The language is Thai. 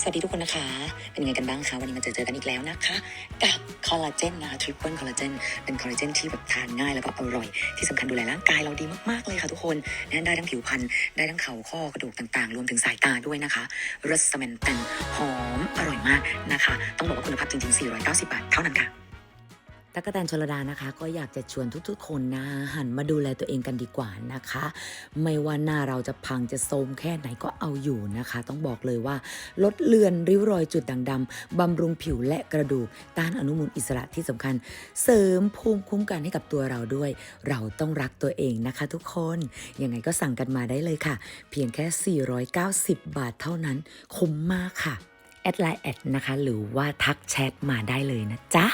สวัสดีทุกคนนะคะ เป็นยังไงกันบ้างคะ วันนี้มาเจอเจอกันอีกแล้วนะคะ กับคอลลาเจนนะคะทริปเปิลคอลลาเจนเป็นคอลลาเจนที่แบบทานง่ายแล้วก็อร่อย ที่สำคัญดูแลร่างกายเราดีมากๆเลยค่ะทุกคนนะได้ทั้งผิวพรรณได้ทั้งเข่าข้อกระดูกต่างๆ รวมถึงสายตาด้วยนะคะรสเมนตันหอมอร่อยมากนะคะ ต้องบอกว่าคุณภาพจริงๆ 490 บาทเท่านั้นค่ะ ตั๊กแตนชลดานะคะ ก็อยากจะชวนทุกๆ คนนะหันมาดูแลตัวเองกันดีกว่านะคะ ไม่ว่าหน้าเราจะพังจะโทมแค่ไหนก็เอาอยู่นะคะ ต้องบอกเลยว่าลดเลือนริ้วรอยจุดด่างดำบำรุงผิวและกระดูกต้านอนุมูลอิสระที่สำคัญ เสริมภูมิคุ้มกันให้กับตัวเราด้วย เราต้องรักตัวเองนะคะ ทุกคนยังไงก็สั่งกันมาได้เลยค่ะ เพียงแค่ 490 บาทเท่านั้นคุ้มมากค่ะแอดไลน์แอดนะคะ หรือว่าทักแชทมาได้เลยนะจ๊ะ